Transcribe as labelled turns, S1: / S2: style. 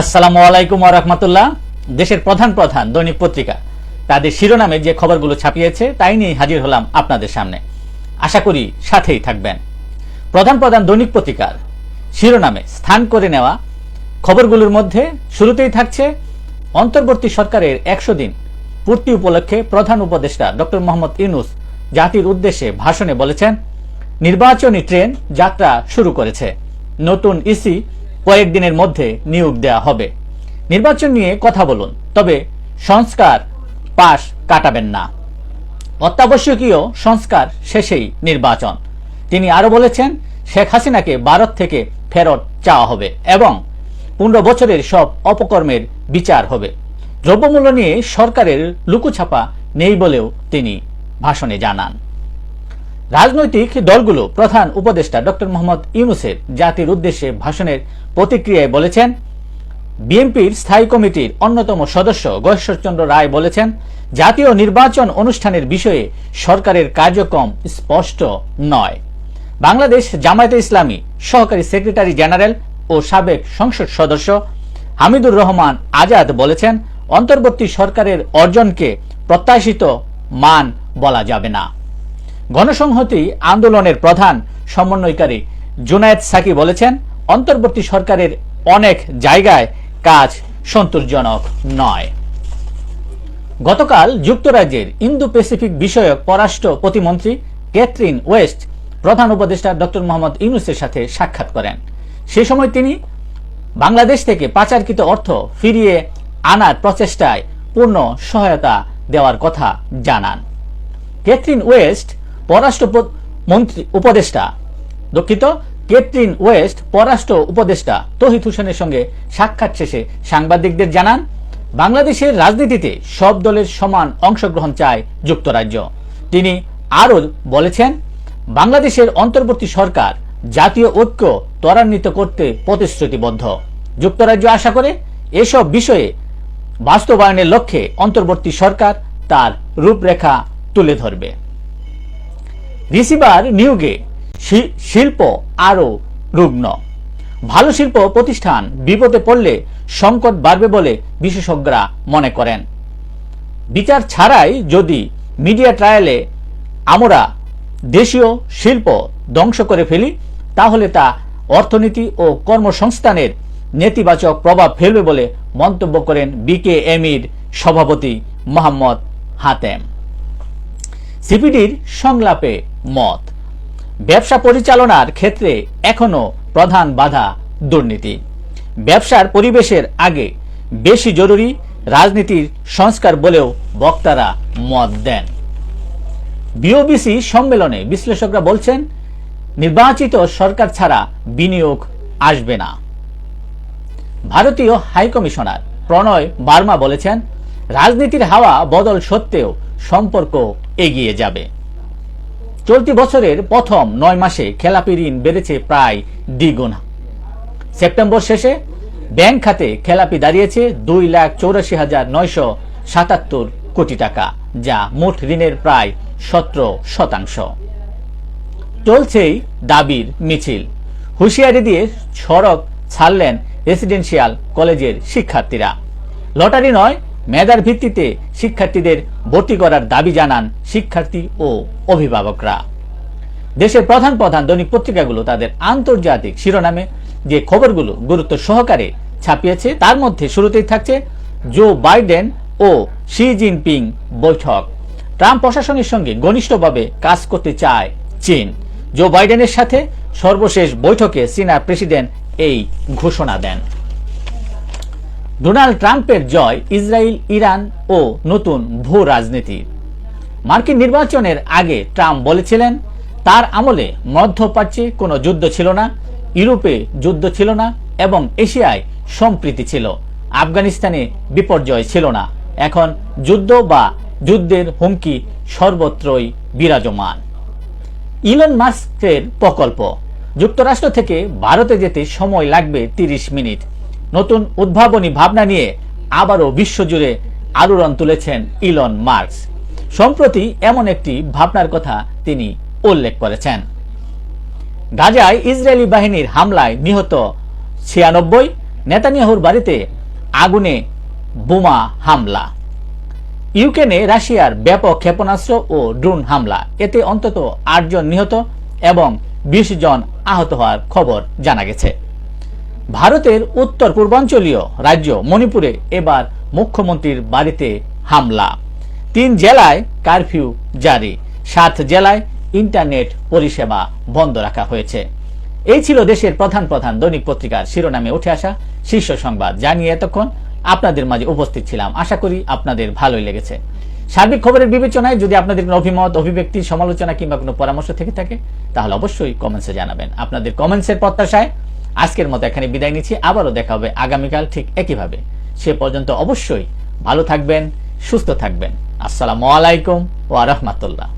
S1: আসসালামু আলাইকুম রহমতুল্লাহ। দেশের প্রধান প্রধান দৈনিক পত্রিকা। তাদের শিরোনামে যে খবরগুলো ছাপিয়েছে, তাই নিয়ে হাজির হলাম আপনাদের সামনে। আশা করি সাথেই থাকবেন। প্রধান প্রধান দৈনিক পত্রিকার শিরোনামে স্থান করে নেওয়া খবরগুলোর মধ্যে শুরুতেই থাকছে, অন্তর্বর্তী সরকারের একশো দিন পূর্তি উপলক্ষে প্রধান উপদেষ্টা ডক্টর মোহাম্মদ ইউনুস জাতির উদ্দেশ্যে ভাষণে বলেছেন, নির্বাচনী ট্রেন যাত্রা শুরু করেছে। নতুন ইসি কয়েকদিনের মধ্যে নিয়োগ দেয়া হবে। নির্বাচন নিয়ে কথা বলুন, তবে সংস্কার পাশ কাটাবেন না। অত্যাবশ্যকীয় সংস্কার শেষেই নির্বাচন। তিনি আরও বলেছেন, শেখ হাসিনাকে ভারত থেকে ফেরত চাওয়া হবে এবং পনেরো বছরের সব অপকর্মের বিচার হবে। দ্রব্যমূল্য নিয়ে সরকারের লুকুছাপা নেই বলেও তিনি ভাষণে জানান। রাজনৈতিক দলগুলো প্রধান উপদেষ্টা ডক্টর মোহাম্মদ ইউনুসের জাতির উদ্দেশ্যে ভাষণের প্রতিক্রিয়ায় বলেছেন, বিএনপির স্থায়ী কমিটির অন্যতম সদস্য গয়েশ্বরচন্দ্র রায় বলেছেন, জাতীয় নির্বাচন অনুষ্ঠানের বিষয়ে সরকারের কার্যক্রম স্পষ্ট নয়। বাংলাদেশ জামায়াতে ইসলামী সহকারী সেক্রেটারি জেনারেল ও সাবেক সংসদ সদস্য হামিদুর রহমান আজাদ বলেছেন, অন্তর্বর্তী সরকারের অর্জনকে প্রত্যাশিত মান বলা যাবে না। গণসংহতি আন্দোলনের প্রধান সমন্বয়কারী জুনায়েদ সাকি বলেছেন, অন্তর্বর্তী সরকারের অনেক জায়গায় কাজ সন্তোষজনক নয়। গতকাল যুক্তরাজ্যের ইন্দো প্যাসিফিক বিষয়ক পররাষ্ট্র প্রতিমন্ত্রী ক্যাথরিন ওয়েস্ট প্রধান উপদেষ্টা ডক্টর মোহাম্মদ ইউনুসের সাথে সাক্ষাৎ করেন। সে সময় তিনি বাংলাদেশ থেকে পাচারকৃত অর্থ ফিরিয়ে আনার প্রচেষ্টায় পূর্ণ সহায়তা দেওয়ার কথা জানান। ক্যাথরিন ওয়েস্ট পররাষ্ট্র মন্ত্রী, উপদেষ্টা। দুঃখিত ক্যাথরিন ওয়েস্ট, পররাষ্ট্র উপদেষ্টা। তহিদ হোসেনের সঙ্গে সাক্ষাৎ শেষে সাংবাদিকদের জানান, বাংলাদেশের রাজনীতিতে সব দলের সমান অংশগ্রহণ চায় যুক্তরাজ্য। তিনি আরও বলেছেন, বাংলাদেশের অন্তর্বর্তী সরকার জাতীয় ঐক্য ত্বরান্বিত করতে প্রতিশ্রুতিবদ্ধ। যুক্তরাজ্য আশা করে, এসব বিষয়ে বাস্তবায়নের লক্ষ্যে অন্তর্বর্তী সরকার তার রূপরেখা তুলে ধরবে। রিসিভার নিয়োগে শিল্প আরও রুগ্ন। ভালো শিল্প প্রতিষ্ঠান বিপদে পড়লে সংকট বাড়বে বলে বিশেষজ্ঞরা মনে করেন। বিচার ছাড়াই যদি মিডিয়া ট্রায়ালে আমরা দেশীয় শিল্প ধ্বংস করে ফেলি, তাহলে তা অর্থনীতি ও কর্মসংস্থানের নেতিবাচক প্রভাব ফেলবে বলে মন্তব্য করেন বিকেএমির সভাপতি মোহাম্মদ হাতেম। সিপিডির সংলাপে মত। ব্যবসা পরিচালনার ক্ষেত্রে এখনও প্রধান বাধা দুর্নীতি। ব্যবসার পরিবেশের আগে বেশি জরুরি রাজনীতির সংস্কার বলেও বক্তারা মত দেন। বিওবিসি সম্মেলনে বিশ্লেষকরা বলছেন, নির্বাচিত সরকার ছাড়া বিনিয়োগ আসবে না। ভারতীয় হাইকমিশনার প্রণয় বার্মা বলেছেন, রাজনীতির হাওয়া বদল সত্ত্বেও সম্পর্ক এগিয়ে যাবে। চলতি বছরের প্রথম নয় মাসে খেলাপি ঋণ বেড়েছে প্রায় দ্বিগুণ সেপ্টেম্বর শেষে ব্যাংক খাতে খেলাপি দাঁড়িয়েছে দুই লাখ চৌরাশি হাজার নয়শো সাতাত্তর কোটি টাকা, যা মোট ঋণের প্রায় সতেরো শতাংশ। চলছেই দাবির মিছিল। হুঁশিয়ারি দিয়ে সড়ক ছাড়লেন রেসিডেন্সিয়াল কলেজের শিক্ষার্থীরা। লটারি নয় মেধার ভিত্তিতে শিক্ষার্থীদের ভর্তি করার দাবি জানান শিক্ষার্থী ও অভিভাবকরা। দেশের প্রধান প্রধান দৈনিক পত্রিকাগুলো তাদের আন্তর্জাতিক শিরোনামে যে খবরগুলো গুরুত্ব সহকারে ছাপিয়েছে, তার মধ্যে শুরুতেই থাকছে জো বাইডেন ও শি জিনপিং বৈঠক। ট্রাম্প প্রশাসনের সঙ্গে ঘনিষ্ঠভাবে কাজ করতে চায় চীন। জো বাইডেনের সাথে সর্বশেষ বৈঠকে চীনা প্রেসিডেন্ট এই ঘোষণা দেন। ডোনাল্ড ট্রাম্পের জয় ইসরায়েল, ইরান ও নতুন ভূ রাজনীতি। মার্কিন নির্বাচনের আগে ট্রাম্প বলেছিলেন, তার আমলে মধ্যপ্রাচ্যে কোনো যুদ্ধ ছিল না, ইউরোপে যুদ্ধ ছিল না এবং এশিয়ায় সম্প্রীতি ছিল। আফগানিস্তানে বিপর্যয় ছিল না। এখন যুদ্ধ বা যুদ্ধের হুমকি সর্বত্রই বিরাজমান। ইলন মাস্কের প্রকল্প। যুক্তরাষ্ট্র থেকে ভারতে যেতে সময় লাগবে তিরিশ মিনিট। নতুন উদ্ভাবনী ভাবনা নিয়ে আবারও বিশ্বজুড়ে আলোড়ন তুলেছেন ইলন মার্কস। সম্প্রতি এমন একটি ভাবনার কথা তিনি উল্লেখ করেছেন। গাজায় ইসরায়েলি বাহিনীর হামলায় নিহত ছিয়ানব্বই, নেতানিয়াহুর বাড়িতে আগুনে বোমা হামলা। ইউক্রেনে রাশিয়ার ব্যাপক ক্ষেপণাস্ত্র ও ড্রোন হামলা। এতে অন্তত আটজন নিহত এবং বিশ জন আহত হওয়ার খবর জানা গেছে। ভারতের উত্তর পূর্বাঞ্চলীয় রাজ্য মণিপুরে এবার মুখ্যমন্ত্রীর বাড়িতে হামলা। তিন জেলায় কারফিউ জারি। সাত জেলায় ইন্টারনেট পরিষেবা বন্ধ রাখা হয়েছে। এই ছিল দেশের প্রধান প্রধান দৈনিক পত্রিকার শিরোনামে উঠে আসা শীর্ষ সংবাদ। জানিয়ে এতক্ষণ আপনাদের মাঝে উপস্থিত ছিলাম। আশা করি আপনাদের ভালোই লেগেছে। সার্বিক খবরের বিবেচনায় যদি আপনাদের কোনো অভিমত, অভিব্যক্তি, সমালোচনা কিংবা কোনো পরামর্শ থেকে থাকে, তাহলে অবশ্যই কমেন্টসে জানাবেন। আপনাদের কমেন্টসের প্রত্যাশায় আজকের মতো এখানে বিদায় নিচ্ছি। আবারও দেখা হবে আগামীকাল ঠিক একইভাবে। সে পর্যন্ত অবশ্যই ভালো থাকবেন, সুস্থ থাকবেন। আসসালামু আলাইকুম ও রাহমাতুল্লাহ।